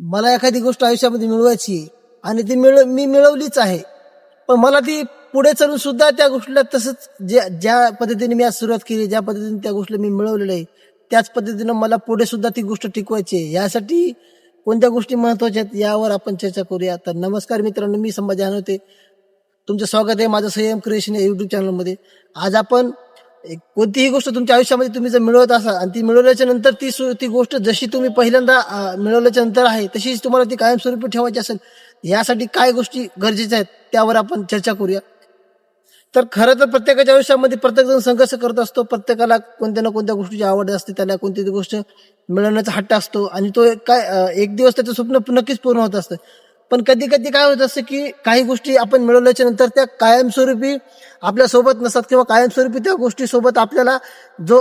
मला एखादी गोष्ट आयुष्यामध्ये मिळवायची आहे आणि ती मिळ मी मिळवलीच आहे पण मला ती पुढे चालून सुद्धा त्या गोष्टीला तसंच ज्या ज्या पद्धतीने मी आज सुरुवात केली ज्या पद्धतीने त्या गोष्टीला मी मिळवलेलं आहे त्याच पद्धतीनं मला पुढे सुद्धा ती गोष्ट टिकवायची आहे. यासाठी कोणत्या गोष्टी महत्त्वाच्या आहेत यावर आपण चर्चा करूया. तर नमस्कार मित्रांनो मी संभाजी होते तुमचं स्वागत आहे माझं संयम क्रिएशन या युट्यूब चॅनलमध्ये आज आपण एक कोणतीही गोष्ट तुमच्या आयुष्यामध्ये तुम्ही जर मिळवत असाल आणि ती मिळवल्याच्या नंतर ती सु- ती गोष्ट जशी तुम्ही पहिल्यांदा मिळवल्याच्या नंतर आहे तशीच तुम्हाला ती कायमस्वरूपी ठेवायची असेल यासाठी काय गोष्टी गरजेच्या आहेत त्यावर आपण चर्चा करूया. तर खरं तर प्रत्येकाच्या आयुष्यामध्ये प्रत्येकजण संघर्ष करत असतो प्रत्येकाला कोणत्या ना कोणत्या गोष्टीची आवड असते त्याला कोणती गोष्ट मिळवण्याचा हट्ट असतो आणि तो एक काय एक दिवस त्याचं स्वप्न नक्कीच पूर्ण होत असतं. पण कधी कधी काय होत असतं की काही गोष्टी आपण मिळवल्याच्या नंतर त्या कायमस्वरूपी आपल्यासोबत नसतात किंवा कायमस्वरूपी त्या गोष्टी सोबत आपल्याला जो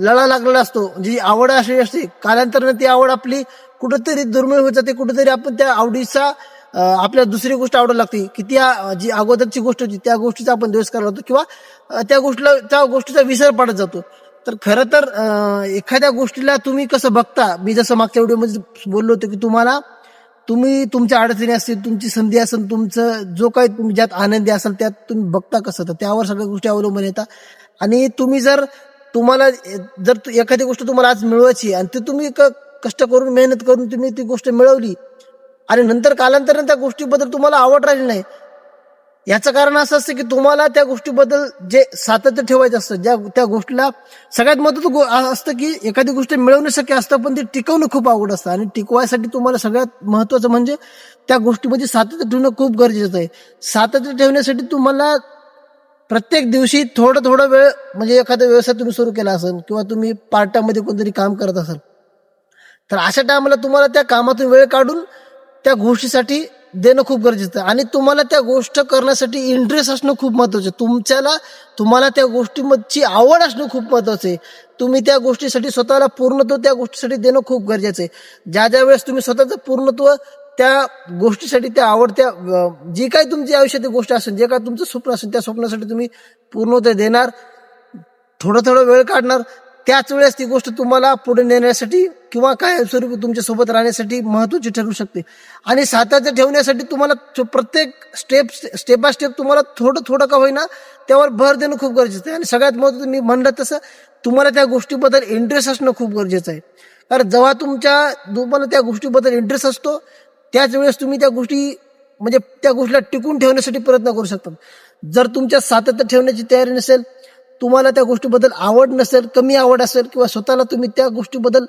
लढा लागलेला असतो म्हणजे जी आवड अशी असते कालांतराने ती आवड आपली कुठंतरी दुर्मिळ होत जाते कुठंतरी आपण त्या आवडीचा आपल्या आपल्याला दुसरी गोष्ट आवडू लागते की त्या जी अगोदरची गोष्ट होती त्या गोष्टीचा आपण द्वेष करायला लागतो किंवा त्या गोष्टीला त्या गोष्टीचा विसर पडत जातो. तर खरं तर एखाद्या गोष्टीला तुम्ही कसं बघता? मी जसं मागच्या व्हिडिओमध्ये बोललो होतो की तुम्हाला तुम्ही तुमच्या अडचणी असतील तुमची संधी असेल तुमचं जो काही तुम्ही ज्यात आनंदी असाल त्यात तुम्ही बघता कसं तर त्यावर सगळ्या गोष्टी अवलंबून येतात. आणि तुम्ही जर तुम्हाला जर एखादी गोष्ट तुम्हाला आज मिळवायची आणि ती तुम्ही क- कष्ट करून मेहनत करून तुम्ही ती गोष्ट मिळवली आणि नंतर कालांतराने त्या गोष्टीबद्दल तुम्हाला आवड राहिली नाही याचं कारण असं असतं की तुम्हाला त्या गोष्टीबद्दल जे सातत्य ठेवायचं असतं ज्या त्या गोष्टीला सगळ्यात महत्वाचं गो- असतं की एखादी गोष्ट मिळवणं शक्य असतं पण ती टिकवणं खूप आवड असतं. आणि टिकवायसाठी तुम्हाला सगळ्यात महत्वाचं म्हणजे त्या गोष्टीमध्ये सातत्य ठेवणं खूप गरजेचं आहे. सातत्य ठेवण्यासाठी तुम्हाला प्रत्येक दिवशी थोडं थोडं वेळ म्हणजे एखादा व्यवसाय तुम्ही सुरू केला असेल किंवा तुम्ही पार्ट टाइममध्ये कोणतरी काम करत असाल तर अशा टायमाला तुम्हाला त्या कामातून वेळ काढून त्या गोष्टीसाठी देणं खूप गरजेचं आहे. आणि तुम्हाला त्या गोष्ट करण्यासाठी इंटरेस्ट असणं खूप महत्वाचं आहे. तुमच्याला तुम्हाला त्या गोष्टीमधची आवड असणं खूप महत्वाचं आहे. तुम्ही त्या गोष्टीसाठी स्वतःला पूर्णत्व त्या गोष्टीसाठी देणं खूप गरजेचं आहे. ज्या ज्या वेळेस तुम्ही स्वतःचं पूर्णत्व त्या गोष्टीसाठी त्या आवडत्या जी काही तुमची आयुष्यातील गोष्ट असेल जे काय तुमचं स्वप्न असेल त्या स्वप्नासाठी तुम्ही पूर्णत्व देणार. थोडं थोडं वेळ काढणार. त्याच वेळेस ती गोष्ट तुम्हाला पुढे नेण्यासाठी किंवा काय स्वरूपी तुमच्यासोबत राहण्यासाठी महत्वाची ठरू शकते. आणि सातत्य ठेवण्यासाठी तुम्हाला प्रत्येक स्टेप स्टेप बाय स्टेप तुम्हाला थोडं थोडं का होईना त्यावर भर देणं खूप गरजेचं आहे. आणि सगळ्यात महत्वाचं मी म्हणलं तसं तुम्हाला त्या गोष्टीबद्दल इंटरेस्ट असणं खूप गरजेचं आहे. कारण जेव्हा तुमच्या तुम्हाला त्या गोष्टीबद्दल इंटरेस्ट असतो त्याच वेळेस तुम्ही त्या गोष्टी म्हणजे त्या गोष्टीला टिकून ठेवण्यासाठी प्रयत्न करू शकता. जर तुमच्या सातत्य ठेवण्याची तयारी नसेल तुम्हाला त्या गोष्टीबद्दल आवड नसेल कमी आवड असेल किंवा स्वतःला तुम्ही त्या गोष्टीबद्दल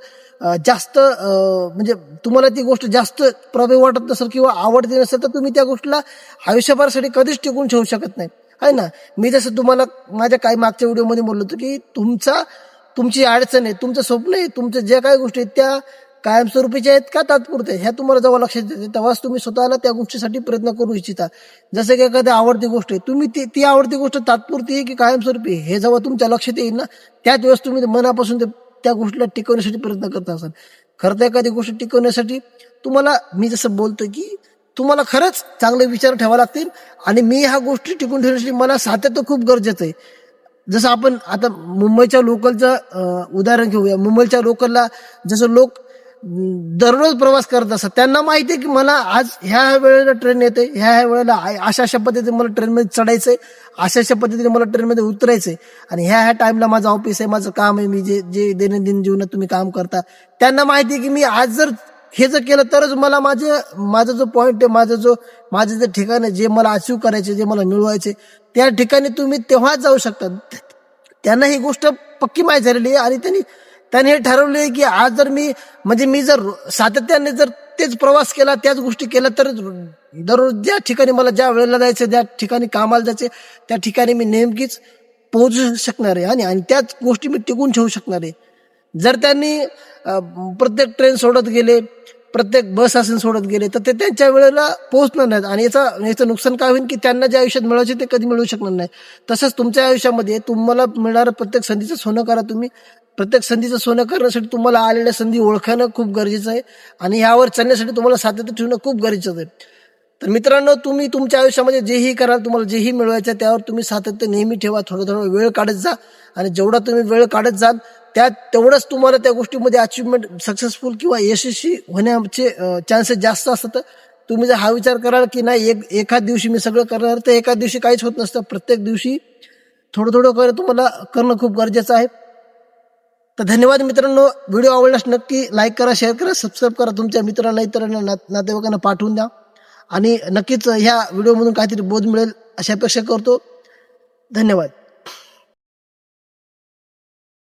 जास्त म्हणजे तुम्हाला ती गोष्ट जास्त प्रभावी वाटत नसेल किंवा आवडती नसेल तर तुम्ही त्या गोष्टीला आयुष्यभरासाठी कधीच टिकून ठेवू शकत नाही. आहे ना? मी जसं तुम्हाला माझ्या काही मागच्या व्हिडिओमध्ये बोललो होतो की तुमचा तुमची अडचण आहे तुमचं स्वप्न आहे तुमचं ज्या काही गोष्टी आहेत त्या कायमस्वरूपीच्या आहेत का तात्पुरते ह्या तुम्हाला जेव्हा लक्षात येते तेव्हाच तुम्ही स्वतःला त्या गोष्टीसाठी प्रयत्न करू इच्छिता. जसं की एखादी आवडती गोष्ट आहे तुम्ही ती ती आवडती गोष्ट तात्पुरती आहे की कायमस्वरूपी आहे? हे जेव्हा तुमच्या लक्षात येईल ना त्याच वेळेस तुम्ही मनापासून ते- त्या गोष्टीला टिकवण्यासाठी प्रयत्न करत असाल. खरं तर एखादी गोष्ट टिकवण्यासाठी तुम्हाला मी जसं बोलतो की तुम्हाला खरंच चांगले विचार ठेवा लागतील आणि मी ह्या गोष्टी टिकून ठेवण्यासाठी मला सातत्य खूप गरजेचं आहे. जसं आपण आता मुंबईच्या लोकलचं उदाहरण घेऊया. मुंबईच्या लोकलला जसं लोक दररोज प्रवास करत असतात. त्यांना माहिती आहे की मला आज ह्या ह्या वेळेला ट्रेन येते ह्या ह्या वेळेला अशा अशा पद्धतीने मला ट्रेनमध्ये चढायचंय अशा अशा पद्धतीने मला ट्रेनमध्ये उतरायचंय. आणि ह्या ह्या टाईमला माझं ऑफिस आहे माझं काम आहे मी जे जे दैनंदिन जीवनात तुम्ही काम करता त्यांना माहिती आहे की मी आज जर हे जर केलं तरच मला माझे माझा जो पॉईंट आहे माझं जो माझं जे ठिकाण आहे जे मला अचीव करायचे जे मला मिळवायचे त्या ठिकाणी तुम्ही तेव्हाच जाऊ शकता. त्यांना ही गोष्ट पक्की माहीत झालेली आहे आणि त्यांनी त्यांनी हे ठरवले की आज जर मी म्हणजे मी जर सातत्याने जर तेच प्रवास केला त्याच गोष्टी केल्या तर दररोज ज्या ठिकाणी मला ज्या वेळेला जायचं ज्या ठिकाणी कामाला जायचे त्या ठिकाणी मी नेमकीच पोहोचू शकणार आहे. आणि आणि त्याच गोष्टी मी टिकून ठेवू शकणार आहे. जर त्यांनी प्रत्येक ट्रेन सोडत गेले प्रत्येक बस असून सोडत गेले तर ते त्यांच्या वेळेला पोहोचणार नाहीत. आणि याचा याचं नुकसान काय होईल की त्यांना जे आयुष्यात मिळायचे ते कधी मिळू शकणार नाही. तसंच तुमच्या आयुष्यामध्ये तुम्हाला मिळणारं प्रत्येक संधीचं सोनं करा तुम्ही. प्रत्येक संधीचं सोनं करण्यासाठी तुम्हाला आलेल्या संधी ओळखणं खूप गरजेचं आहे. आणि ह्यावर चालण्यासाठी तुम्हाला सातत्य ठेवणं खूप गरजेचं आहे. तर मित्रांनो तुम्ही तुमच्या आयुष्यामध्ये जेही कराल तुम्हाला जेही मिळवायचं आहे त्यावर तुम्ही सातत्य नेहमी ठेवा. थोडं थोडं वेळ काढत जा. आणि जेवढा तुम्ही वेळ काढत जाल त्या तेवढंच तुम्हाला त्या गोष्टीमध्ये अचिव्हमेंट सक्सेसफुल किंवा यशस्वी होण्याचे चान्सेस जास्त असतात. तुम्ही जर हा विचार कराल की नाही एक एखाद दिवशी मी सगळं करणार तर एखाद दिवशी काहीच होत नसतं. प्रत्येक दिवशी थोडं थोडं करणं तुम्हाला करणं खूप गरजेचं आहे. तर धन्यवाद मित्रांनो. व्हिडिओ आवडल्यास नक्की लाईक करा शेअर करा सबस्क्राईब करा. तुमच्या मित्रांना इतरांना ना नातेवाईकांना पाठवून द्या. आणि नक्कीच ह्या व्हिडिओमधून काहीतरी बोध मिळेल अशी अपेक्षा करतो. धन्यवाद.